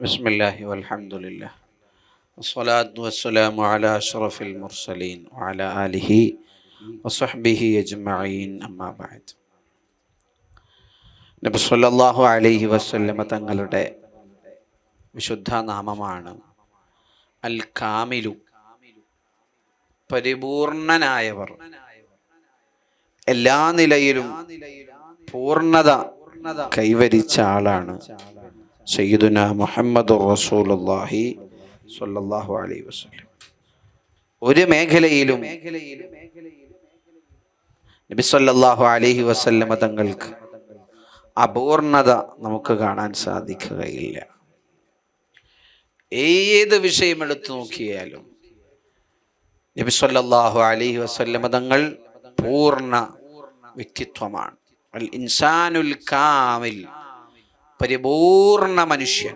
بسم الله والحمد لله والصلاة والسلام على أشرف المرسلين وعلى آله وصحبه أجمعين أما بعد നബി സല്ലല്ലാഹു അലൈഹി വസല്ലമ തങ്ങളുടെ വിശുദ്ധ നാമമാണ് അൽ കാമിലു പരിപൂർണനായവർ എല്ലാ നിലയിലും പൂർണ്ണത കൈവരിച്ച ആളാണ് സയ്യിദുന മുഹമ്മദ് റസൂലുള്ളാഹി സ്വല്ലല്ലാഹു അലൈഹി വസല്ലം. ഒരു മേഖലയിലും നബി സല്ലല്ലാഹു അലൈഹി വസല്ലമ തങ്ങൾക്ക് അപൂർണത നമുക്ക് കാണാൻ സാധിക്കുകയില്ല. ഏത് വിഷയം എടുത്തു നോക്കിയാലും നബി സല്ലല്ലാഹു അലൈഹി വസല്ലമ തങ്ങൾ പൂർണ വ്യക്തിത്വമാണ്. അൽ ഇൻസാനുൽ കാമിൽ പരിപൂർണ മനുഷ്യൻ.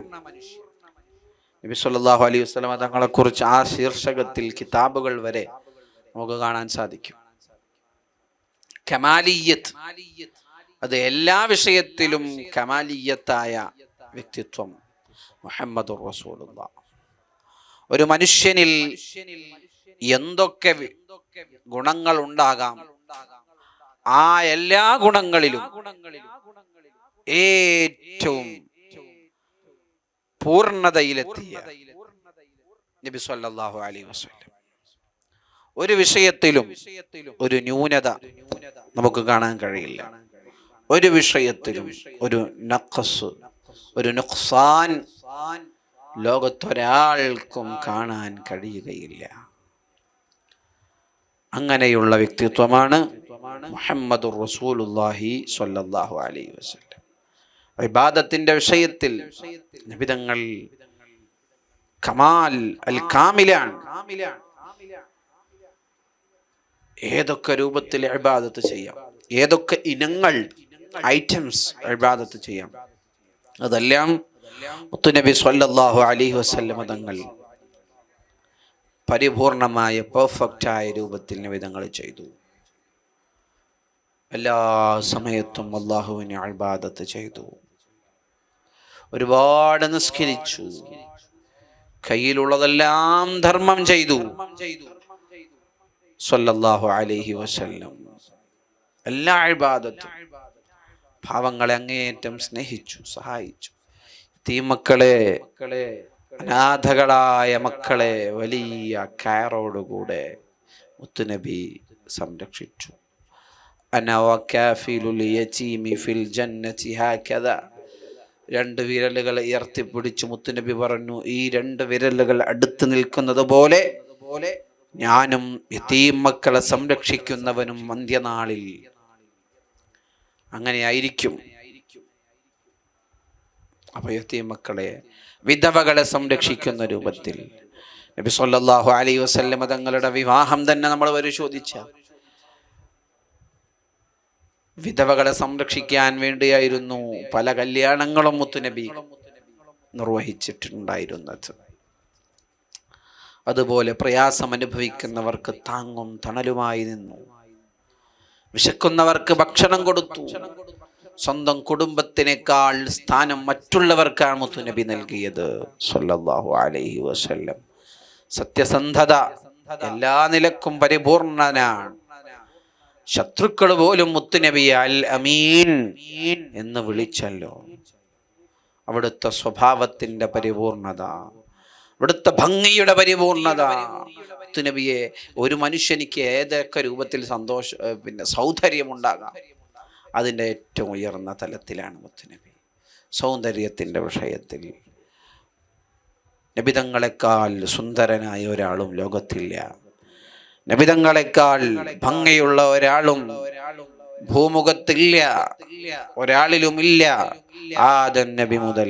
നബി സല്ലല്ലാഹു അലൈഹി തങ്ങളെ കുറിച്ച് ആ ശീർഷകത്തിൽ കിതാബുകൾ വരെ നമുക്ക് കാണാൻ സാധിക്കും. കമാലിയത്ത് അത് എല്ലാ വിഷയത്തിലും കമാലിയത്തായ വ്യക്തിത്വം. മുഹമ്മദ് റസൂലുള്ള. ഒരു മനുഷ്യനിൽ എന്തൊക്കെ ഗുണങ്ങൾ ഉണ്ടാകാം ആ എല്ലാ ഗുണങ്ങളിലും ഏറ്റവും പൂർണതയിലെത്തിയ നബി സല്ലല്ലാഹു അലൈഹി വസല്ലം. ഒരു വിഷയത്തിലും ഒരു ന്യൂനത നമുക്ക് കാണാൻ കഴിയില്ല. ഒരു വിഷയത്തിലും ഒരു നഖസ് ഒരു നുക്സാൻ ലോകത്തൊരാൾക്കും കാണാൻ കഴിയുകയില്ല. അങ്ങനെയുള്ള വ്യക്തിത്വമാണ് മുഹമ്മദ് റസൂലുല്ലാഹി സ്വല്ലല്ലാഹു അലൈഹി വസല്ലം. ഇബാദത്തിന്റെ വിഷയത്തിൽ നിബിതങ്ങൾ കമാൽ അൽ കാമിലാണ് ഏതൊക്കെ രൂപത്തിൽ ഇബാദത്ത് ചെയ്യാം? ഏതൊക്കെ ഇനങ്ങൾ ഐറ്റംസ് ഇബാദത്ത് ചെയ്യാം? അതെല്ലാം മുത്തുനബി സല്ലാഹു അലൈഹി വസല്ലമ തങ്ങൾ പരിപൂർണമായ പെർഫെക്റ്റായ രൂപത്തിൽ നിബിതങ്ങൾ ചെയ്തു. എല്ലാ സമയത്തും അള്ളാഹുവിനെ അൽബാദത്ത് ചെയ്തു. ഒരുപാട് നിസ്കരിച്ചു. കയ്യിലുള്ളതെല്ലാം ധർമ്മം ചെയ്തു. സ്വല്ലല്ലാഹു അലൈഹി വസല്ലം. എല്ലാ അൽബാദത്തും ഭാവങ്ങളെ അങ്ങേയറ്റം സ്നേഹിച്ചു സഹായിച്ചു. തീമക്കളെ അനാഥകളായ മക്കളെ വലിയ കയറോടുകൂടെ മുത്തുനബി സംരക്ഷിച്ചു. അന വക്കാഫിലുൽ യതീമി ഫിൽ ജന്നതി ഹാകദ രണ്ട് വിരലുകൾ ഉയർത്തിപ്പിടിച്ച് മുത്തുനബി പറഞ്ഞു ഈ രണ്ട് വിരലുകൾ അടുത്ത് നിൽക്കുന്നത് പോലെ ഞാനും യതീം മക്കളെ സംരക്ഷിക്കുന്നവനും അന്ത്യനാളിൽ അങ്ങനെയായിരിക്കും. അപ്പൊ യതീം മക്കളെ വിധവകളെ സംരക്ഷിക്കുന്ന രൂപത്തിൽ നബി സല്ലല്ലാഹു അലൈഹി വസല്ലം തങ്ങളുടെ വിവാഹം തന്നെ നമ്മൾ പരിശോധിച്ച വിധവകളെ സംരക്ഷിക്കാൻ വേണ്ടിയായിരുന്നു പല കല്യാണങ്ങളും മുത്തുനബി നിർവഹിച്ചിട്ടുണ്ടായിരുന്നത്. അതുപോലെ പ്രയാസം അനുഭവിക്കുന്നവർക്ക് താങ്ങും തണലുമായി നിന്നു. വിശക്കുന്നവർക്ക് ഭക്ഷണം കൊടുത്തു. സ്വന്തം കുടുംബത്തിനേക്കാൾ സ്ഥാനം മറ്റുള്ളവർക്കാണ് മുത്തുനബി നൽകിയത്. സല്ലല്ലാഹു അലൈഹി വസല്ലം. സത്യസന്ധത എല്ലാ നിലക്കും പരിപൂർണനാണ്. ശത്രുക്കൾ പോലും മുത്തുനബിയെ അൽ അമീൻ എന്ന് വിളിച്ചല്ലോ. അവിടുത്തെ സ്വഭാവത്തിന്റെ പരിപൂർണത അവിടുത്തെ ഭംഗിയുടെ പരിപൂർണത. മുത്തുനബിയെ ഒരു മനുഷ്യനിക്ക് ഏതൊക്കെ രൂപത്തിൽ സന്തോഷ പിന്നെ സൗന്ദര്യമുണ്ടാകാം? അതിന്റെ ഏറ്റവും ഉയർന്ന തലത്തിലാണ് മുത്തുനബി. സൗന്ദര്യത്തിന്റെ വിഷയത്തിൽ. നബിതങ്ങളെക്കാൾ സുന്ദരനായ ഒരാളും ലോകത്തില്ല. നബിതങ്ങളെക്കാൾ ഭംഗിയുള്ള ഒരാളും ഭൂമുഖത്തില്ല ഒരാളിലുമില്ല. ആദൻ നബി മുതൽ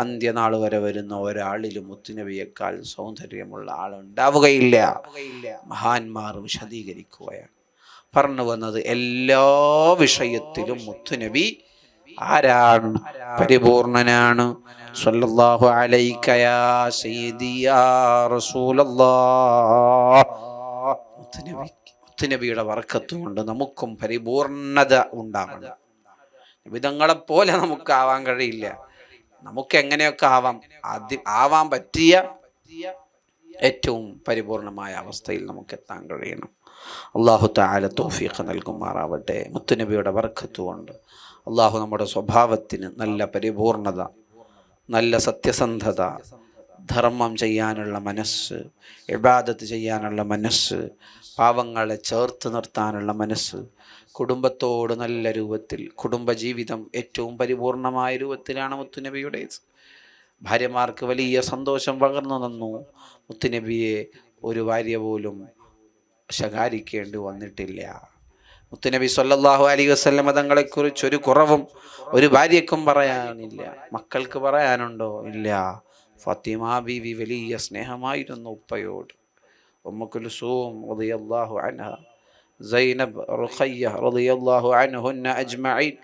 അന്ത്യനാൾ വരെ വരുന്ന ഒരാളിലും മുത്തുനബിയേക്കാൾ സൗന്ദര്യമുള്ള ആളുണ്ടാവുകയില്ല മഹാന്മാർ വിശദീകരിക്കുകയാണ്. പറഞ്ഞു വന്നത് എല്ലാ വിഷയത്തിലും മുത്തുനബി ആരാണ്? പരിപൂർണനാണ്. സല്ലല്ലാഹു അലൈക്കയാ സയ്യിദിയാ സയ്യിദി റസൂലല്ലാഹ് മുത്തുനബി മുത്തുനബിയുടെ വർക്കത്ത് കൊണ്ട് നമുക്കും പരിപൂർണത ഉണ്ടാവണം. വിധങ്ങളെപ്പോലെ പോലെ നമുക്കാവാൻ കഴിയില്ല. നമുക്ക് എങ്ങനെയൊക്കെ ആവാം? അതി ആവാൻ പറ്റിയ ഏറ്റവും പരിപൂർണമായ അവസ്ഥയിൽ നമുക്ക് എത്താൻ കഴിയണം. അള്ളാഹു താല തോഫീഖ് നൽകുമാറാവട്ടെ. മുത്തുനബിയുടെ വർക്കത്തുകൊണ്ട് അള്ളാഹു നമ്മുടെ സ്വഭാവത്തിന് നല്ല പരിപൂർണത നല്ല സത്യസന്ധത ധർമ്മം ചെയ്യാനുള്ള മനസ്സ് ഇബാദത്ത് ചെയ്യാനുള്ള മനസ്സ് പാവങ്ങളെ ചേർത്ത് നിർത്താനുള്ള മനസ്സ് കുടുംബത്തോട് നല്ല രൂപത്തിൽ കുടുംബജീവിതം ഏറ്റവും പരിപൂർണമായ രൂപത്തിലാണ് മുത്തുനബിയുടേത്. ഭാര്യമാർക്ക് വലിയ സന്തോഷം പകർന്നു നിന്നു മുത്തുനബിയെ ഒരു ഭാര്യ പോലും ശകാരിക്കേണ്ടി വന്നിട്ടില്ല. മുത്തുനബി സല്ലാഹു അലി വസല്ലമ തങ്ങളെക്കുറിച്ച് ഒരു കുറവും ഒരു ഭാര്യക്കും പറയാനില്ല. മക്കൾക്ക് പറയാനുണ്ടോ? ഇല്ല. ഫാത്തിമ ബീവി വലിയ സ്നേഹമായിരുന്നു ഉപ്പയോട്. ഉമ്മ കുൽസൂം റളിയല്ലാഹു അൻഹ സൈനബ് റുഖയ്യ റളിയല്ലാഹു അൻഹുന്ന അജ്മഈൻ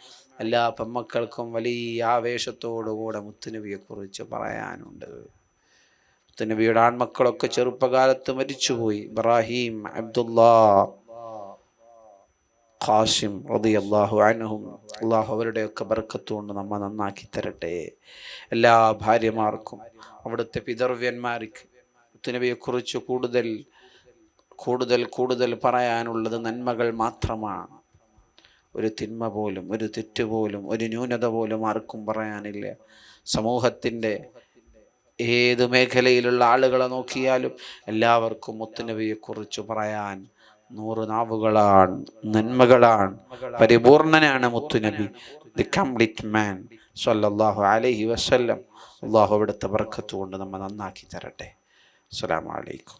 എല്ലാ പെമ്മക്കൾക്കും വലിയ ആവേശത്തോടുകൂടെ മുത്തുനബിയെക്കുറിച്ച് പറയാനുണ്ട്. മുത്തുനബിയുടെ ആൺമക്കളൊക്കെ ചെറുപ്പകാലത്ത് മരിച്ചുപോയി. ഇബ്രാഹിം അബ്ദുല്ലാ ഖാസിം റളിയല്ലാഹു അൻഹും അള്ളാഹു അവരുടെയൊക്കെ ബർക്കത്ത് കൊണ്ട് നമ്മ നന്നാക്കി തരട്ടെ. എല്ലാ ഭാര്യമാർക്കും അവിടുത്തെ പിതർവ്യന്മാർക്ക് മുത്തുനബിയെക്കുറിച്ച് കൂടുതൽ കൂടുതൽ കൂടുതൽ പറയാനുള്ളത് നന്മകൾ മാത്രമാണ്. ഒരു തിന്മ പോലും ഒരു തെറ്റ് പോലും ഒരു ന്യൂനത പോലും ആർക്കും പറയാനില്ല. സമൂഹത്തിന്റെ ഏത് മേഖലയിലുള്ള ആളുകളെ നോക്കിയാലും എല്ലാവർക്കും മുത്തുനബിയെക്കുറിച്ച് പറയാൻ നൂറ് നാവുകളാണ് നന്മകളാണ് പരിപൂർണനാണ് മുത്തുനബി ദി കംപ്ലീറ്റ് മാൻ സല്ലല്ലാഹു അലൈഹി വസല്ലം. അള്ളാഹു അവിടുത്തെ ബർക്കത്ത് കൊണ്ട് നമ്മെ നന്നാക്കി തരട്ടെ. അസ്സാം അലൈക്കും.